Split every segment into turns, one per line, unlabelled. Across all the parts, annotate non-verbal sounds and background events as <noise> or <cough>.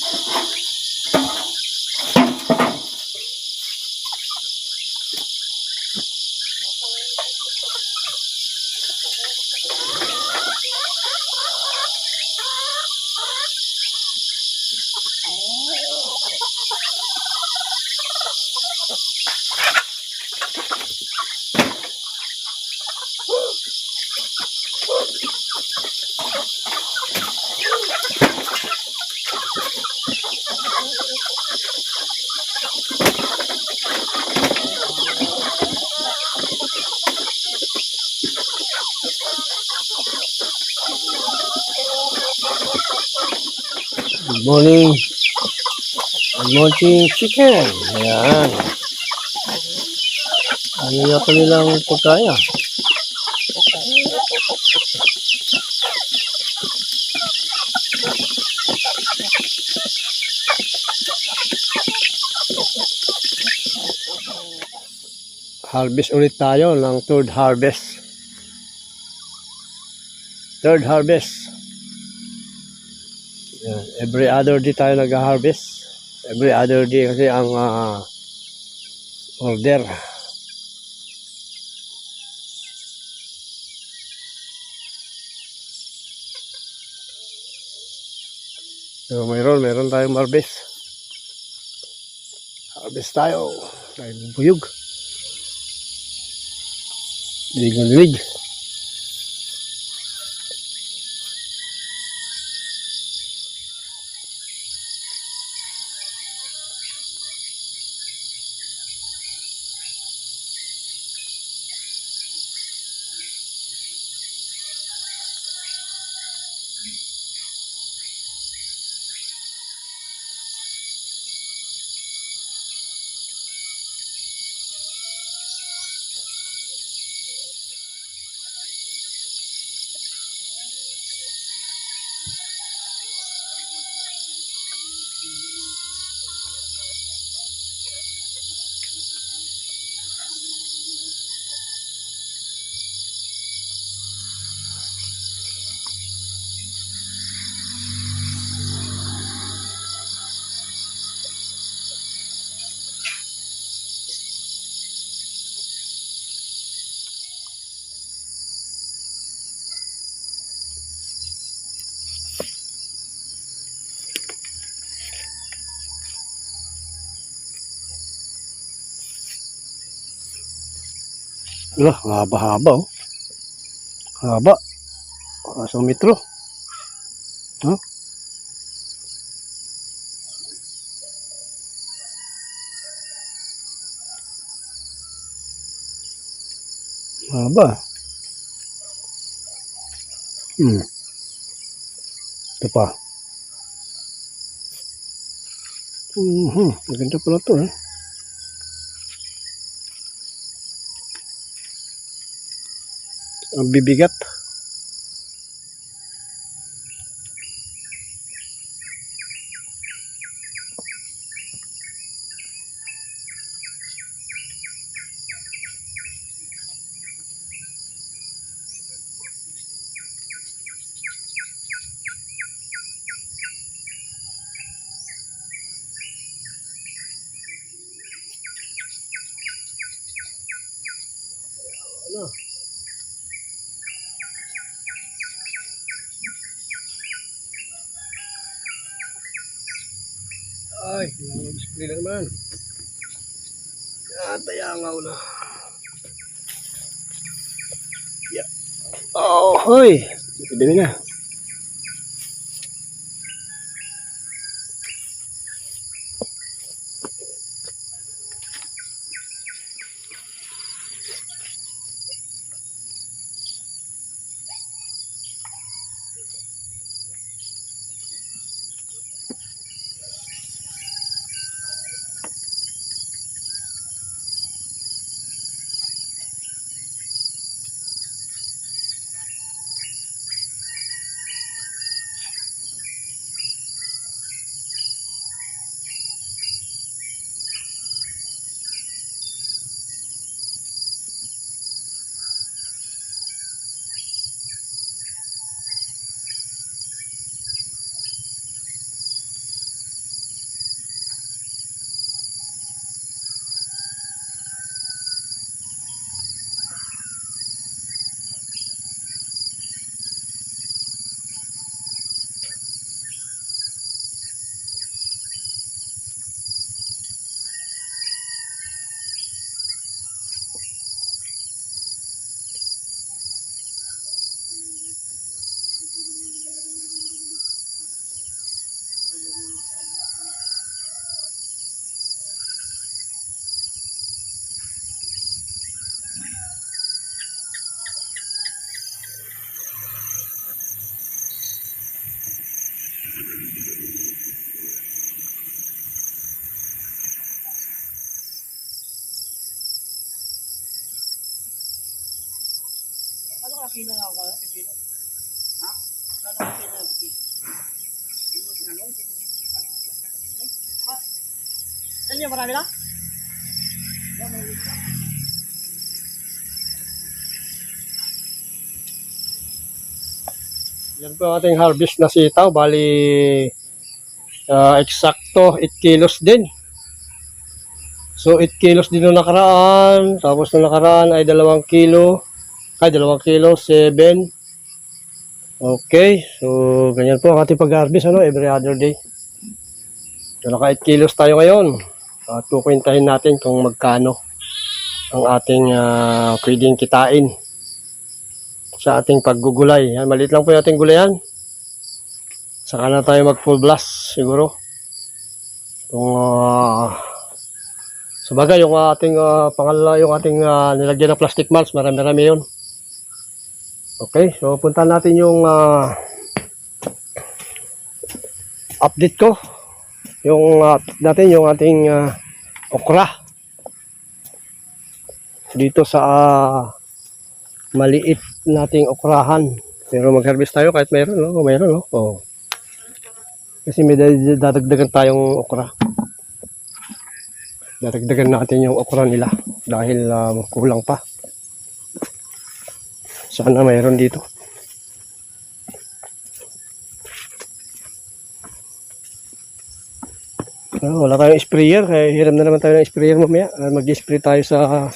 Thank you. Morning. Good morning, chicken. Ayan. Ano yata nilang pagkaya? Harvest ulit tayo ng third harvest. Third harvest. Every other day tayo nag-harvest. Every other day kasi ang ah, order. So, mayroon, mayroon tayong harvest. Harvest tayo. Tayo buyog. Dilig ng dilig. Wala, haba-haba oh. Haba. Kaso metro. Huh? Haba. Hmm. Ito pa. Mhm, maganda pala to eh. Ang bibigat. Ay, display na naman. Ah, tayangaw na. Yeah. Oh, hoy. Dali na. Kilo na ako, kilo. Ha? Dalawang kilo na kilo. Saan niyo marami lang? Yan po ating harvest na sitaw. Bali, ah, eksakto 8 kilos din. So, 8 kilos din nung nakaraan. Tapos nung nakaraan ay 2 kilo. Ay, 2 kilo, 7. Okay. So, ganyan po ang ating pag-harvest, ano, every other day. So, naka 8 kilos tayo ngayon. At kukwentahin natin kung magkano ang ating ah, pwedeng kitain sa ating paggugulay. Yan, maliit lang po yung ating gulayan. Saka na tayo mag full blast siguro. Kung ah, sa bagay, yung ating uh, pangala, yung ating ah, nilagyan ng plastic mulch, marami-rami yun. Okay, so punta natin yung ah, update ko. Yung uh, natin yung ating ah, okra. Dito sa ah, maliit nating okrahan. Pero mag-harvest tayo kahit mayroon, no? Mayroon, no? Oh. Kasi may dad- dadagdagan tayong okra. Dadagdagan natin yung okra nila dahil ah, kulang pa. Sana mayroon dito. Ah, wala tayong sprayer, kaya hiram na naman tayo ng sprayer mamaya. Ah, Mag-spray tayo sa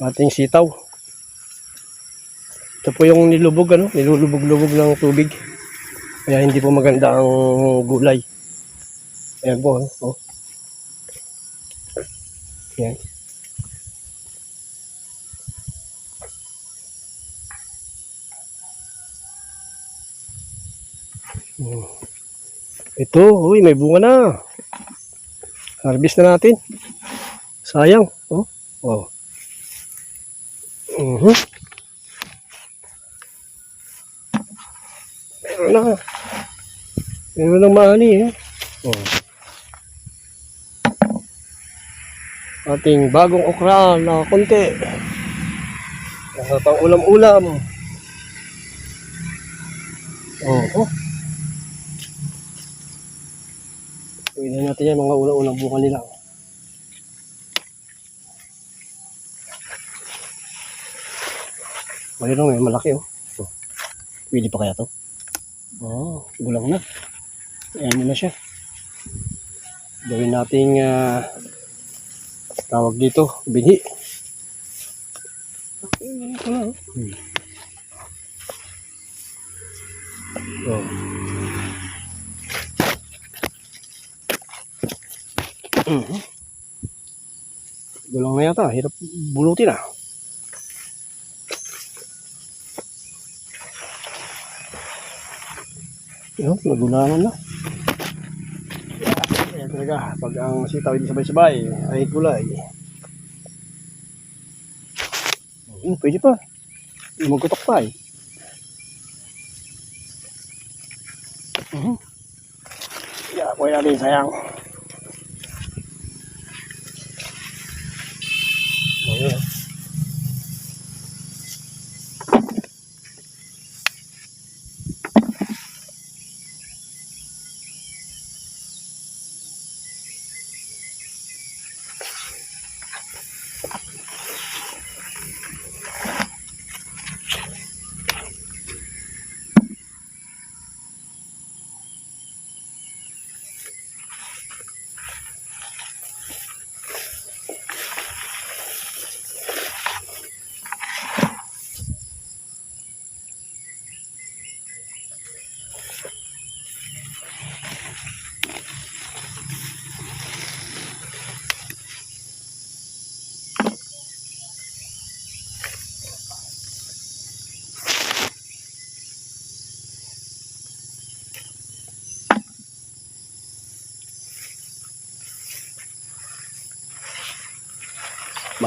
ating sitaw. Ito po yung nilubog, ano? Nilulubog-lubog ng tubig. Kaya hindi po maganda ang gulay. Ayan po, ano? Oh. Ayan. Hmm. Ito, uy, may bunga na. Harvest na natin. Sayang, oh. Oh. Mhm. Meron na. Meron na maani eh. Oh. Ating bagong okra na konti. Nasa pang ulam-ulam. Oh, oh. Pwede natin yan mga ulam-ulam bukan nila. Mayroon may malaki oh. oh. Pwede pa kaya to? Oh, gulang na. Ayan mo na siya. Gawin nating ah, tawag dito, binhi. Hmm. Oh. Na yata, hirap bulutin ah. Yun, nagulangan na. Kaya talaga, pag ang sitaw hindi sabay-sabay, ay gulay. Hmm, pwede pa. Magkutok pa eh. Mhm. Yeah, kuya natin sayang.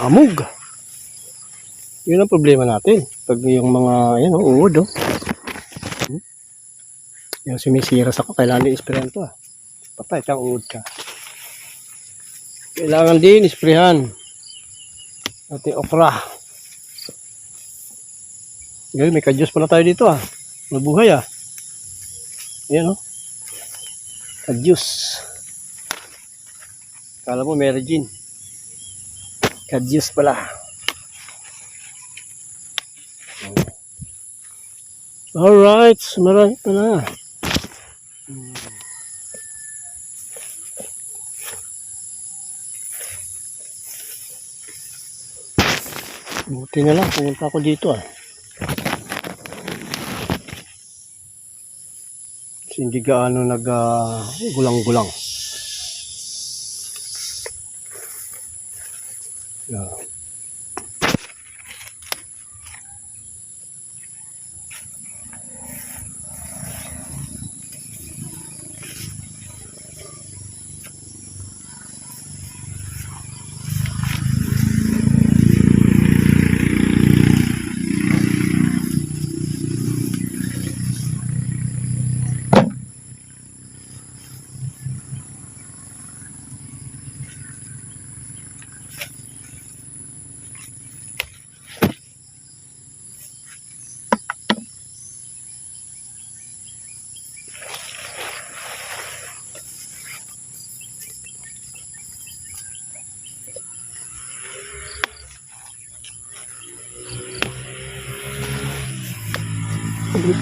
Maamog. Yun ang problema natin. Pag yung mga, yan o, uod o. Hmm? Yung sumisira sa ko, kailangan i-sprayan to ah. Patay ka, uod ka. Kailangan din isprayan. Ating okra. Ngayon, may kadyos pala tayo dito ah. Mabuhay ah. Ayan oh. Kadyos. Kala mo, Mary Jean. Kadyos pala. Alright, marami pa na. Buti na lang, pumunta ako dito ah. Kasi hindi gaano nag ah, gulang-gulang. Yeah. uh,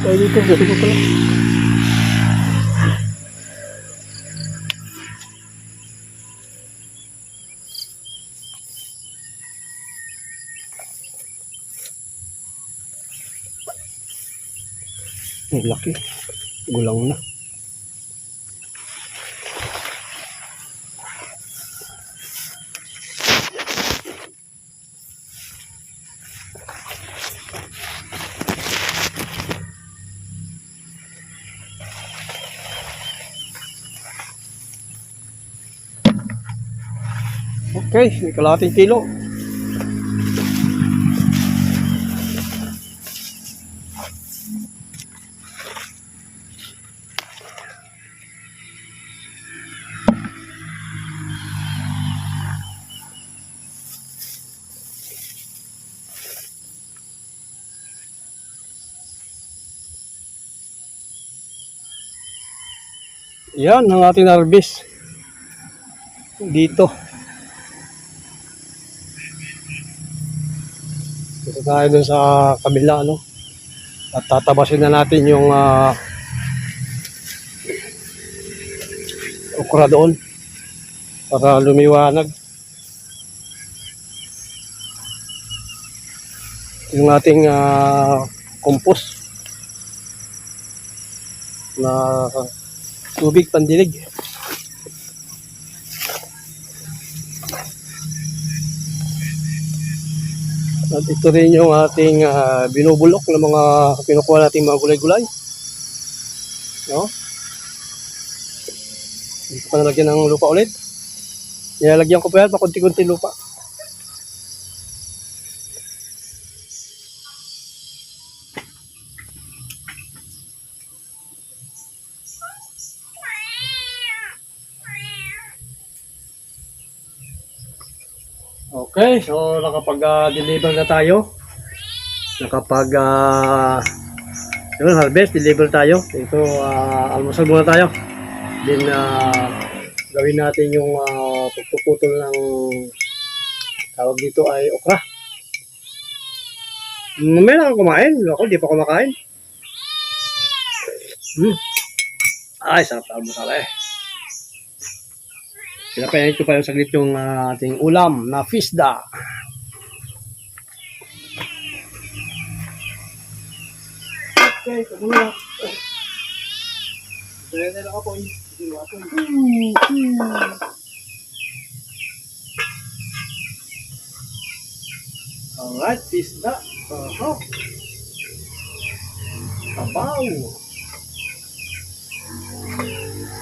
tayo dito, dito ko pala. Ang laki. Gulang na. Okay, may kalahating kilo. Yan ang ating harvest. Dito. Dito tayo dun sa kabila, no? At tatabasin na natin yung ah, okra doon para lumiwanag. Yung ating ah, compost na tubig pandilig. At ito rin yung ating ah, binubulok ng mga kinukuha nating mga gulay-gulay. No? Ko pa nalagyan ng lupa ulit. Nilalagyan ko pa yan, pakunti-kunti lupa. Okay, so nakapag-deliver na tayo. Nakapag uh, yun, harvest, deliver tayo. Ito, uh, almusal muna tayo. Then, ah, gawin natin yung uh, pagpuputol ng tawag dito ay okra. Mamaya na ako kumain. Ako, di pa kumakain. Hmm. Ay, sarap almusal eh. Pinapainit ko yung saglit yung ah, ating ulam na fisda. Okay, muna. Kaya ako. Hindi ako. Alright, fisda. Uh-huh. Kabaw.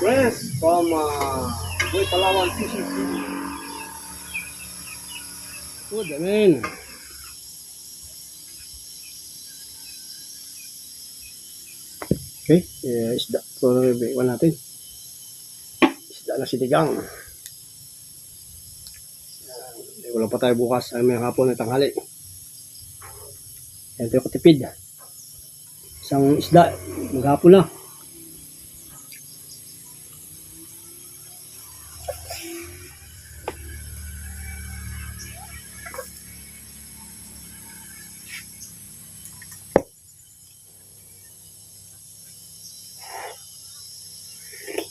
Fresh from uh, Boy Palawan City. Good, amen. Okay, eh, isda. Na iwan natin. Isda na sinigang. Yan. Wala pa tayo bukas. Ay may hapon at tanghali. Yan tayo katipid. Isang isda, maghapon na.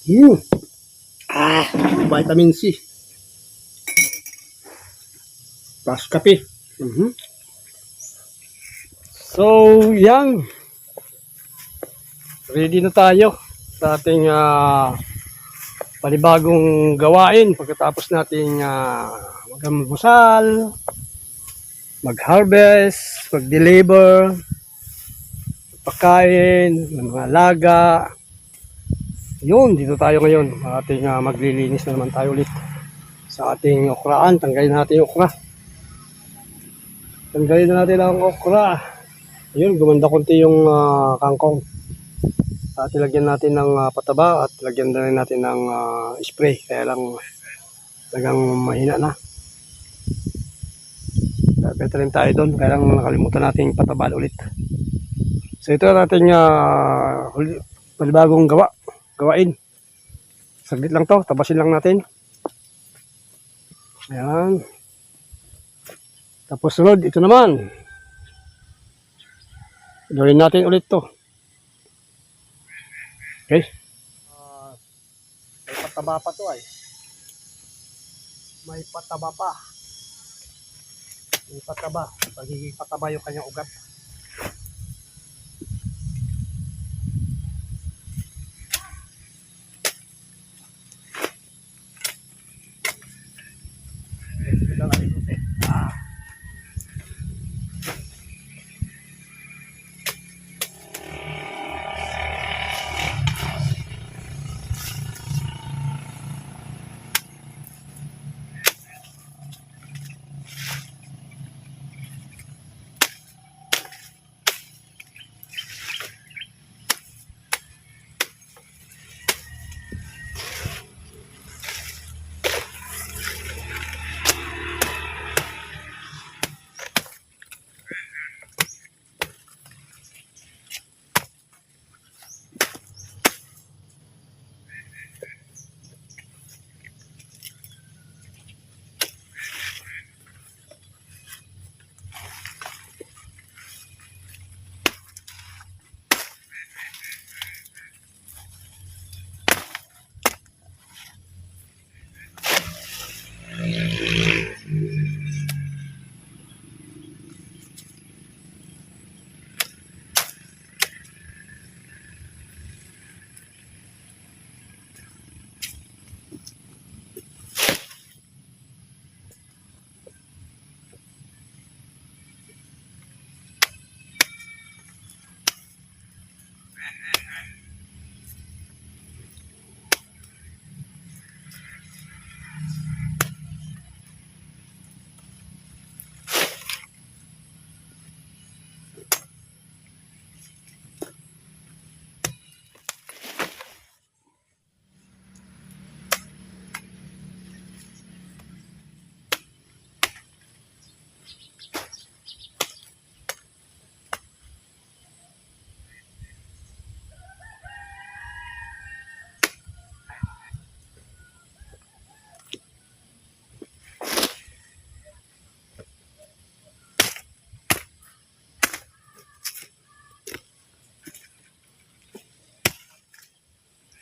Hmm. Ah, vitamin C. Plus kape. Mhm. So, yan. Ready na tayo sa ating ah, panibagong gawain pagkatapos nating uh, magmusal, mag-harvest, mag-deliver, pagkain, mga alaga. Yun, dito tayo ngayon. Ating ah, maglilinis na naman tayo ulit sa ating okraan. Tanggalin natin yung okra. Tanggalin na natin ang okra. Ayun, gumanda konti yung ah, kangkong. At ilagyan natin ng ah, pataba at ilagyan na natin ng ah, spray. Kaya lang talagang mahina na. Rin tayo doon. Kaya lang nakalimutan natin yung pataba ulit. So ito ang ating uh, panibagong gawa. Gawain. Saglit lang to. Tabasin lang natin. Ayan. Tapos sunod, ito naman. Gawin natin ulit to. Okay? Uh, may pataba pa to ay. May pataba pa. May pataba. Pagiging pataba yung kanyang ugat. la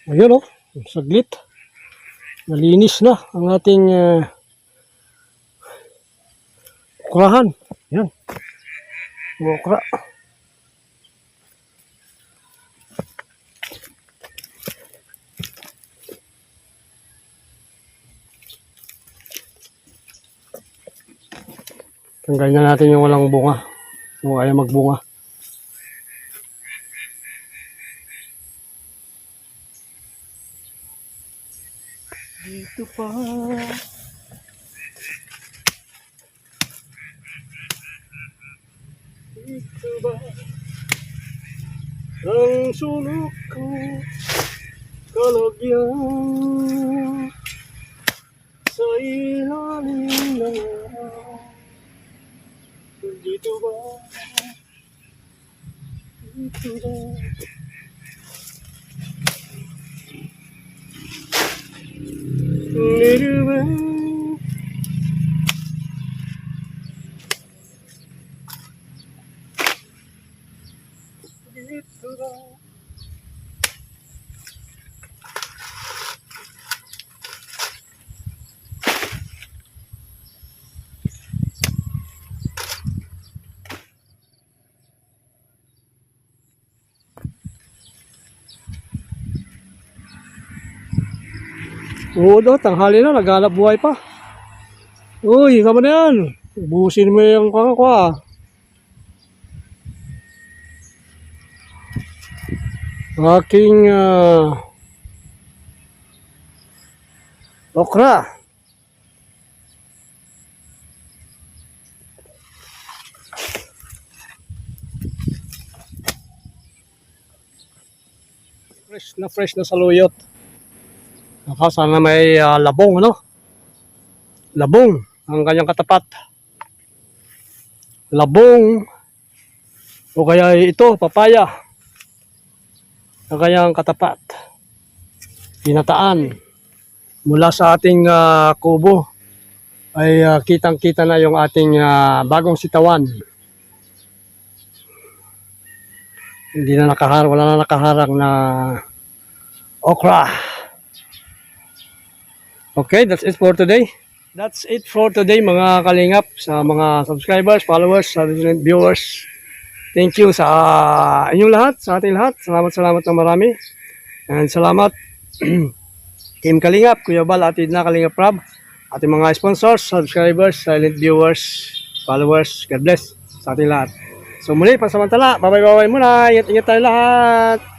Ayun oh, saglit. Nalinis na ang ating uh, okrahan. Yan. Ang Okra. Tanggalin na natin yung walang bunga. Kung ayaw magbunga. Dito pa. Dito ba? Ang sulok ko kalagyan sa ilalim ng araw. Dito ba? little one. Oo daw, tanghali na, naghanap buhay pa. Uy, kama na yan. Busin mo yung kaka ko ah. Aking ah, okra. Fresh na fresh na saluyot. Naka, sana may ah, labong, ano? Labong, ang kanyang katapat. Labong, o kaya ito, papaya. Ang kanyang katapat. Pinataan. Mula sa ating ah, kubo, ay ah, kitang-kita na yung ating ah, bagong sitawan. Hindi na nakaharang, wala na nakaharang na okra. Okay, that's it for today. That's it for today mga kalingap sa mga subscribers, followers, sa resident viewers. Thank you sa inyong lahat, sa ating lahat. Salamat, salamat ng marami. And salamat <clears throat> Team Kalingap, Kuya Bal, Atid na Kalingap Rob, ating mga sponsors, subscribers, silent viewers, followers. God bless sa ating lahat. So muli, pansamantala, babay-babay muna. Ingat-ingat tayo lahat.